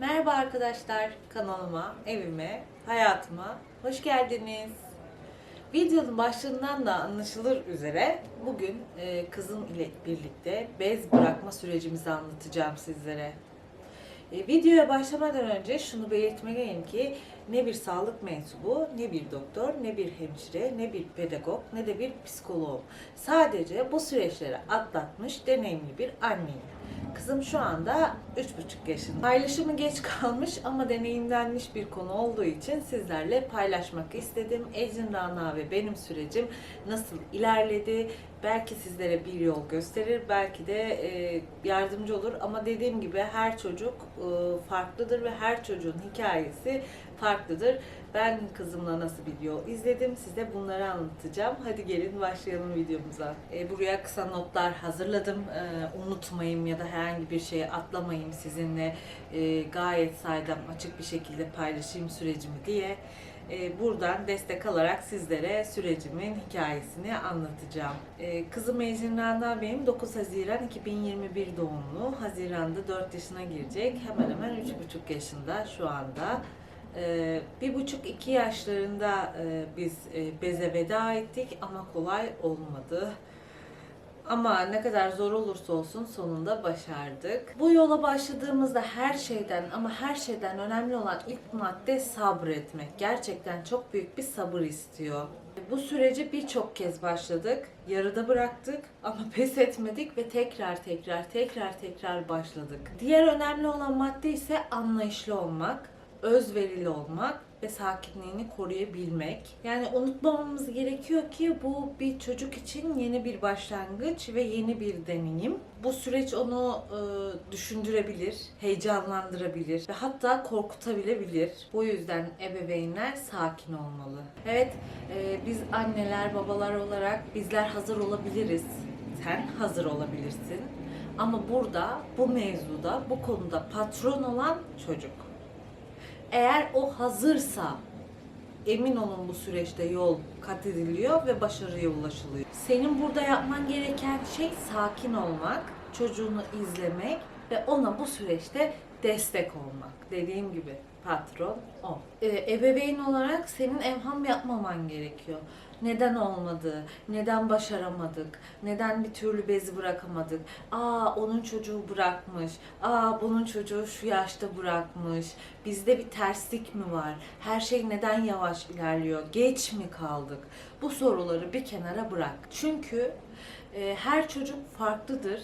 Merhaba arkadaşlar, kanalıma, evime, hayatıma hoş geldiniz. Videonun başlığından da anlaşılır üzere bugün e, kızım ile birlikte bez bırakma sürecimizi anlatacağım sizlere. E, videoya başlamadan önce şunu belirtmeliyim ki ne bir sağlık mensubu, ne bir doktor, ne bir hemşire, ne bir pedagog, ne de bir psikolog. Sadece bu süreçleri atlatmış deneyimli bir anneyim. Kızım şu anda 3,5 yaşında. Paylaşımı geç kalmış ama deneyimlenmiş bir konu olduğu için sizlerle paylaşmak istedim. Ecin Rana ve benim sürecim nasıl ilerledi? Belki sizlere bir yol gösterir, belki de e, yardımcı olur. Ama dediğim gibi her çocuk e, farklıdır ve her çocuğun hikayesi farklıdır. Ben kızımla nasıl bir yol izledim size bunları anlatacağım. Hadi gelin başlayalım videomuza. E, buraya kısa notlar hazırladım. E, unutmayayım ya da herhangi bir şeye atlamayayım sizinle. E, gayet saydam açık bir şekilde paylaşayım sürecimi diye. E, buradan destek alarak sizlere sürecimin hikayesini anlatacağım. E, kızım Ecrin Rana benim 9 Haziran 2021 doğumlu. Haziranda 4 yaşına girecek. Hemen hemen 3,5 yaşında şu anda. Ee, bir buçuk iki yaşlarında e, biz e, beze veda ettik ama kolay olmadı. Ama ne kadar zor olursa olsun sonunda başardık. Bu yola başladığımızda her şeyden ama her şeyden önemli olan ilk madde sabretmek. Gerçekten çok büyük bir sabır istiyor. Bu süreci birçok kez başladık, yarıda bıraktık ama pes etmedik ve tekrar tekrar tekrar tekrar başladık. Diğer önemli olan madde ise anlayışlı olmak özverili olmak ve sakinliğini koruyabilmek. Yani unutmamamız gerekiyor ki bu bir çocuk için yeni bir başlangıç ve yeni bir deneyim. Bu süreç onu e, düşündürebilir, heyecanlandırabilir ve hatta korkutabilebilir. Bu yüzden ebeveynler sakin olmalı. Evet, e, biz anneler, babalar olarak bizler hazır olabiliriz. Sen hazır olabilirsin. Ama burada, bu mevzuda, bu konuda patron olan çocuk. Eğer o hazırsa emin olun bu süreçte yol kat ediliyor ve başarıya ulaşılıyor. Senin burada yapman gereken şey sakin olmak, çocuğunu izlemek ve ona bu süreçte destek olmak. Dediğim gibi patron o. Ee, ebeveyn olarak senin evham yapmaman gerekiyor. Neden olmadı? Neden başaramadık? Neden bir türlü bezi bırakamadık? Aa onun çocuğu bırakmış. Aa bunun çocuğu şu yaşta bırakmış. Bizde bir terslik mi var? Her şey neden yavaş ilerliyor? Geç mi kaldık? Bu soruları bir kenara bırak. Çünkü e, her çocuk farklıdır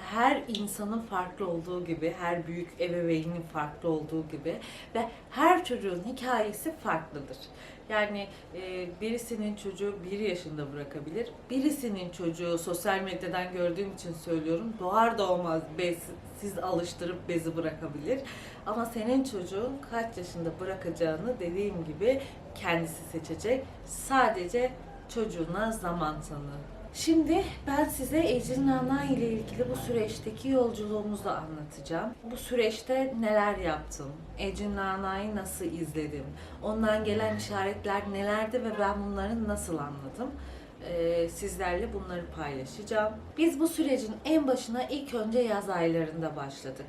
her insanın farklı olduğu gibi, her büyük ebeveynin farklı olduğu gibi ve her çocuğun hikayesi farklıdır. Yani e, birisinin çocuğu bir yaşında bırakabilir, birisinin çocuğu sosyal medyadan gördüğüm için söylüyorum doğar doğmaz bezsiz alıştırıp bezi bırakabilir. Ama senin çocuğun kaç yaşında bırakacağını dediğim gibi kendisi seçecek. Sadece çocuğuna zaman tanı. Şimdi ben size Ecrin Nana ile ilgili bu süreçteki yolculuğumuzu anlatacağım. Bu süreçte neler yaptım? Ecrin Nana'yı nasıl izledim? Ondan gelen işaretler nelerdi ve ben bunları nasıl anladım? Ee, sizlerle bunları paylaşacağım. Biz bu sürecin en başına ilk önce yaz aylarında başladık.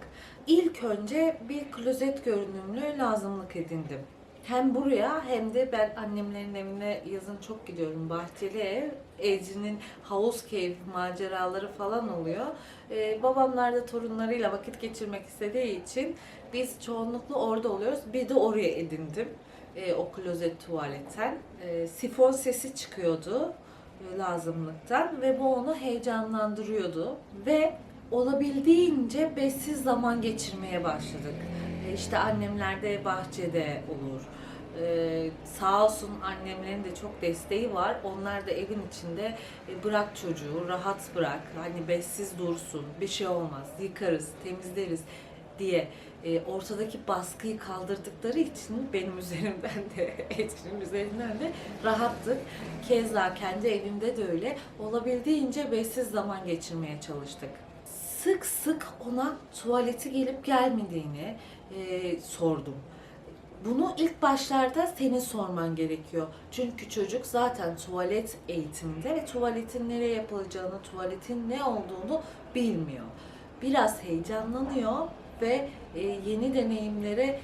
İlk önce bir klozet görünümlü lazımlık edindim hem buraya hem de ben annemlerin evine yazın çok gidiyorum. Bahçeli ev. Ece'nin havuz keyif maceraları falan oluyor. Ee, babamlar da torunlarıyla vakit geçirmek istediği için biz çoğunlukla orada oluyoruz. Bir de oraya edindim. Ee, o klozet tuvaletten. Ee, sifon sesi çıkıyordu e, lazımlıktan ve bu onu heyecanlandırıyordu. Ve olabildiğince bezsiz zaman geçirmeye başladık. E, İşte annemler de bahçede olur. Ee, sağ olsun annemlerin de çok desteği var. Onlar da evin içinde e, bırak çocuğu, rahat bırak. Hani bezsiz dursun, bir şey olmaz, yıkarız, temizleriz diye e, ortadaki baskıyı kaldırdıkları için benim üzerimden de, Ecrin üzerinden de rahattık. Keza kendi evimde de öyle. Olabildiğince bezsiz zaman geçirmeye çalıştık sık sık ona tuvaleti gelip gelmediğini e, sordum. Bunu ilk başlarda senin sorman gerekiyor. Çünkü çocuk zaten tuvalet eğitiminde ve tuvaletin nereye yapılacağını, tuvaletin ne olduğunu bilmiyor. Biraz heyecanlanıyor ve e, yeni deneyimlere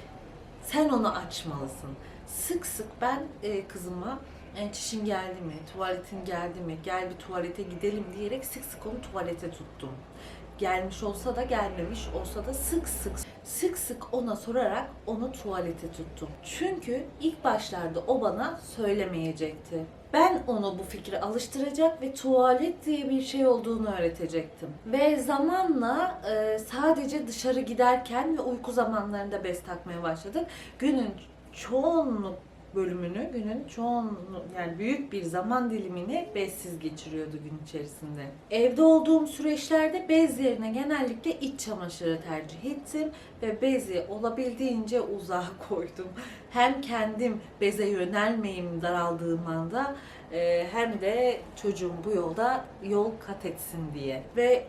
sen onu açmalısın. Sık sık ben e, kızıma e, çişin geldi mi, tuvaletin geldi mi, gel bir tuvalete gidelim diyerek sık sık onu tuvalete tuttum. Gelmiş olsa da gelmemiş olsa da sık sık sık sık ona sorarak onu tuvalete tuttum. Çünkü ilk başlarda o bana söylemeyecekti. Ben onu bu fikre alıştıracak ve tuvalet diye bir şey olduğunu öğretecektim. Ve zamanla e, sadece dışarı giderken ve uyku zamanlarında bez takmaya başladık. Günün çoğunluk bölümünü, günün çoğunluk yani büyük bir zaman dilimini bezsiz geçiriyordu gün içerisinde. Evde olduğum süreçlerde bez yerine genellikle iç çamaşırı tercih ettim ve bezi olabildiğince uzağa koydum. Hem kendim beze yönelmeyeyim daraldığım anda e, hem de çocuğum bu yolda yol kat etsin diye. Ve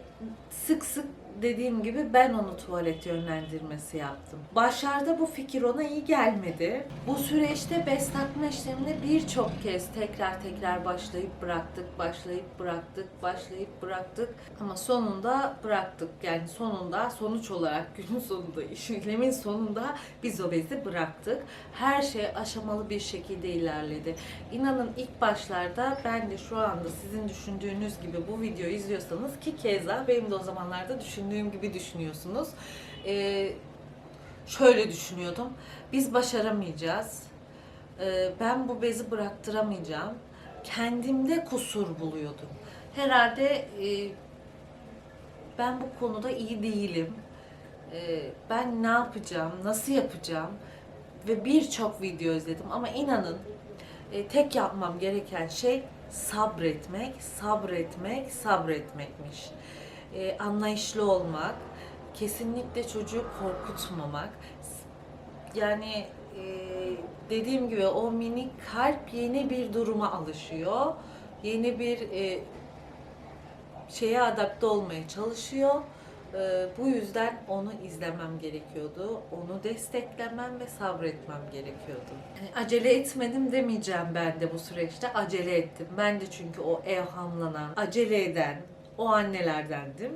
sık sık dediğim gibi ben onu tuvalet yönlendirmesi yaptım. Başlarda bu fikir ona iyi gelmedi. Bu süreçte takma işlemini birçok kez tekrar tekrar başlayıp bıraktık, başlayıp bıraktık, başlayıp bıraktık. Ama sonunda bıraktık. Yani sonunda sonuç olarak günün sonunda, işlemin sonunda biz o bezi bıraktık. Her şey aşamalı bir şekilde ilerledi. İnanın ilk başlarda ben de şu anda sizin düşündüğünüz gibi bu videoyu izliyorsanız ki keza benim de o zamanlarda düşündüğüm gibi düşünüyorsunuz. Ee, şöyle düşünüyordum. Biz başaramayacağız. Ee, ben bu bezi bıraktıramayacağım. Kendimde kusur buluyordum. Herhalde e, ben bu konuda iyi değilim. Ee, ben ne yapacağım, nasıl yapacağım ve birçok video izledim ama inanın e, tek yapmam gereken şey sabretmek, sabretmek, sabretmekmiş. E, anlayışlı olmak, kesinlikle çocuğu korkutmamak. Yani e, dediğim gibi o minik kalp yeni bir duruma alışıyor. Yeni bir e, şeye adapte olmaya çalışıyor. Ee, bu yüzden onu izlemem gerekiyordu. Onu desteklemem ve sabretmem gerekiyordu. Yani acele etmedim demeyeceğim ben de bu süreçte. Acele ettim. Ben de çünkü o evhamlanan, acele eden o annelerdendim.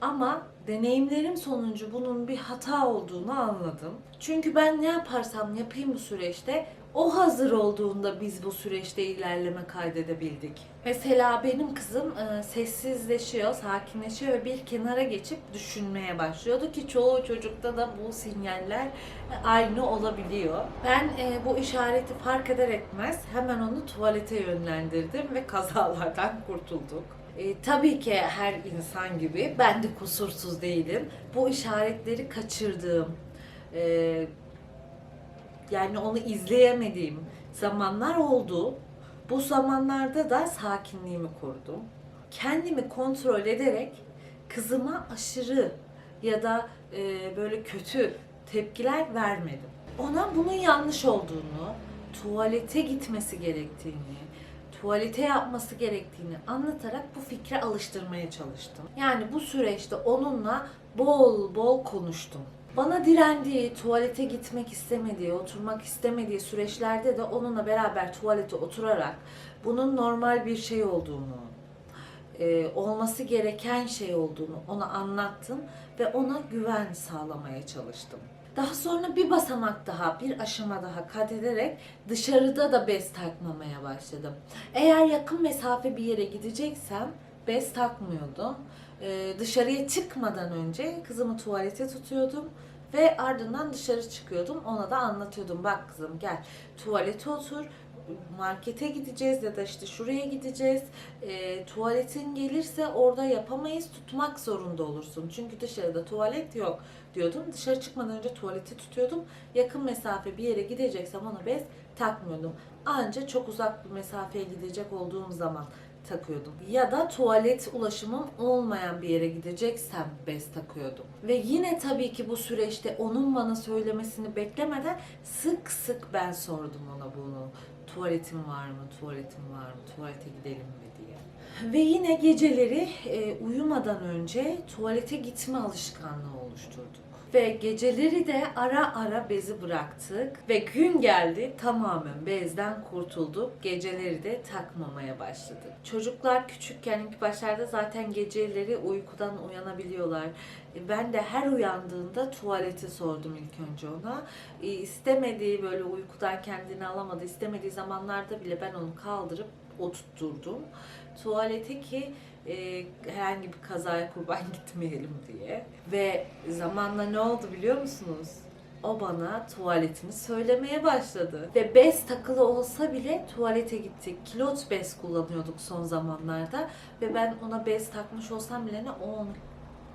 Ama deneyimlerim sonucu bunun bir hata olduğunu anladım. Çünkü ben ne yaparsam yapayım bu süreçte o hazır olduğunda biz bu süreçte ilerleme kaydedebildik. Mesela benim kızım e, sessizleşiyor, sakinleşiyor ve bir kenara geçip düşünmeye başlıyordu ki çoğu çocukta da bu sinyaller e, aynı olabiliyor. Ben e, bu işareti fark eder etmez hemen onu tuvalete yönlendirdim ve kazalardan kurtulduk. E, tabii ki her insan gibi ben de kusursuz değilim. Bu işaretleri kaçırdığım, e, yani onu izleyemediğim zamanlar oldu. Bu zamanlarda da sakinliğimi korudum. Kendimi kontrol ederek kızıma aşırı ya da e, böyle kötü tepkiler vermedim. Ona bunun yanlış olduğunu, tuvalete gitmesi gerektiğini, tuvalete yapması gerektiğini anlatarak bu fikre alıştırmaya çalıştım. Yani bu süreçte onunla bol bol konuştum. Bana direndiği, tuvalete gitmek istemediği, oturmak istemediği süreçlerde de onunla beraber tuvalete oturarak bunun normal bir şey olduğunu, e, olması gereken şey olduğunu ona anlattım ve ona güven sağlamaya çalıştım. Daha sonra bir basamak daha, bir aşama daha kat ederek dışarıda da bez takmamaya başladım. Eğer yakın mesafe bir yere gideceksem bez takmıyordum. Ee, dışarıya çıkmadan önce kızımı tuvalete tutuyordum ve ardından dışarı çıkıyordum. Ona da anlatıyordum. Bak kızım gel tuvalete otur. Markete gideceğiz ya da işte şuraya gideceğiz. E, tuvaletin gelirse orada yapamayız. Tutmak zorunda olursun. Çünkü dışarıda tuvalet yok diyordum. Dışarı çıkmadan önce tuvaleti tutuyordum. Yakın mesafe bir yere gideceksem ona bez takmıyordum. Anca çok uzak bir mesafeye gidecek olduğum zaman takıyordum. Ya da tuvalet ulaşımım olmayan bir yere gideceksem bez takıyordum. Ve yine tabii ki bu süreçte onun bana söylemesini beklemeden sık sık ben sordum ona bunu. Tuvaletin var mı? Tuvaletin var mı? Tuvalete gidelim mi. Ve yine geceleri e, uyumadan önce tuvalete gitme alışkanlığı oluşturduk. Ve geceleri de ara ara bezi bıraktık. Ve gün geldi tamamen bezden kurtulduk. Geceleri de takmamaya başladık. Çocuklar küçükken ilk başlarda zaten geceleri uykudan uyanabiliyorlar. E, Ben de her uyandığında tuvaleti sordum ilk önce ona. E, istemediği böyle uykudan kendini alamadı. istemediği zamanlarda bile ben onu kaldırıp oturtturdum. Tuvalete ki e, herhangi bir kazaya kurban gitmeyelim diye. Ve zamanla ne oldu biliyor musunuz? O bana tuvaletini söylemeye başladı. Ve bez takılı olsa bile tuvalete gittik. Kilot bez kullanıyorduk son zamanlarda. Ve ben ona bez takmış olsam bile ne o onu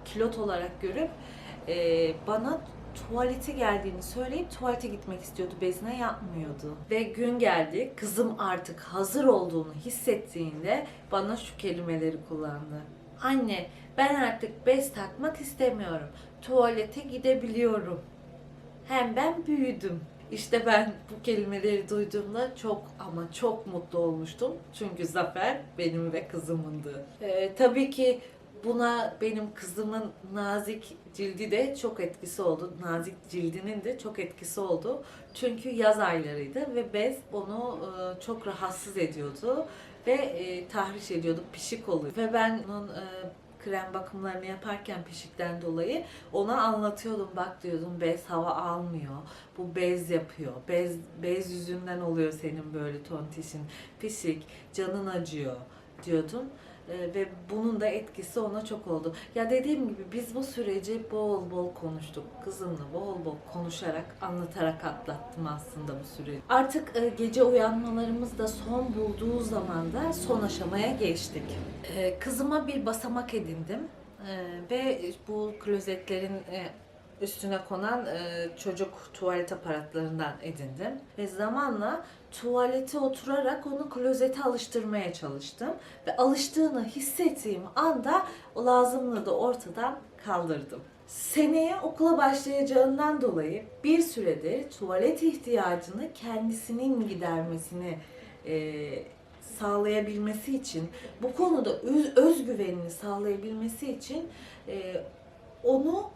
kilot olarak görüp e, bana tuvalete geldiğini söyleyip tuvalete gitmek istiyordu. Bezine yapmıyordu. Ve gün geldi. Kızım artık hazır olduğunu hissettiğinde bana şu kelimeleri kullandı. Anne ben artık bez takmak istemiyorum. Tuvalete gidebiliyorum. Hem ben büyüdüm. İşte ben bu kelimeleri duyduğumda çok ama çok mutlu olmuştum. Çünkü Zafer benim ve kızımındı. Ee, tabii ki buna benim kızımın nazik cildi de çok etkisi oldu. Nazik cildinin de çok etkisi oldu. Çünkü yaz aylarıydı ve bez onu e, çok rahatsız ediyordu ve e, tahriş ediyordu, pişik oluyor. Ve ben onun e, krem bakımlarını yaparken pişikten dolayı ona anlatıyordum bak diyordum bez hava almıyor. Bu bez yapıyor. Bez bez yüzünden oluyor senin böyle tontişin. Pişik, canın acıyor diyordum. Ee, ve bunun da etkisi ona çok oldu. Ya dediğim gibi biz bu süreci bol bol konuştuk. Kızımla bol bol konuşarak, anlatarak atlattım aslında bu süreci. Artık e, gece uyanmalarımız da son bulduğu zaman da son aşamaya geçtik. Ee, kızıma bir basamak edindim. Ee, ve bu klozetlerin e, üstüne konan e, çocuk tuvalet aparatlarından edindim. Ve zamanla tuvalete oturarak onu klozete alıştırmaya çalıştım. Ve alıştığını hissettiğim anda o lazımlığı da ortadan kaldırdım. Seneye okula başlayacağından dolayı bir süredir tuvalet ihtiyacını kendisinin gidermesini e, sağlayabilmesi için, bu konuda öz, özgüvenini sağlayabilmesi için e, onu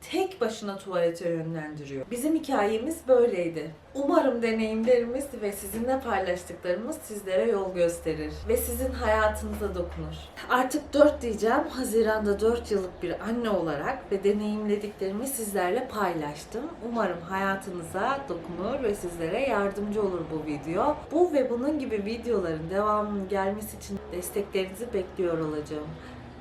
tek başına tuvalete yönlendiriyor. Bizim hikayemiz böyleydi. Umarım deneyimlerimiz ve sizinle paylaştıklarımız sizlere yol gösterir ve sizin hayatınıza dokunur. Artık 4 diyeceğim. Haziran'da 4 yıllık bir anne olarak ve deneyimlediklerimi sizlerle paylaştım. Umarım hayatınıza dokunur ve sizlere yardımcı olur bu video. Bu ve bunun gibi videoların devamının gelmesi için desteklerinizi bekliyor olacağım.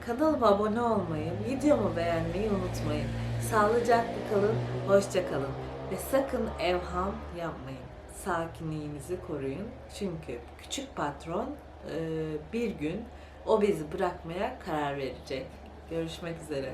Kanalıma abone olmayı, videomu beğenmeyi unutmayın. Sağlıcakla kalın, hoşça kalın. Ve sakın evham yapmayın. Sakinliğinizi koruyun. Çünkü küçük patron bir gün o bezi bırakmaya karar verecek. Görüşmek üzere.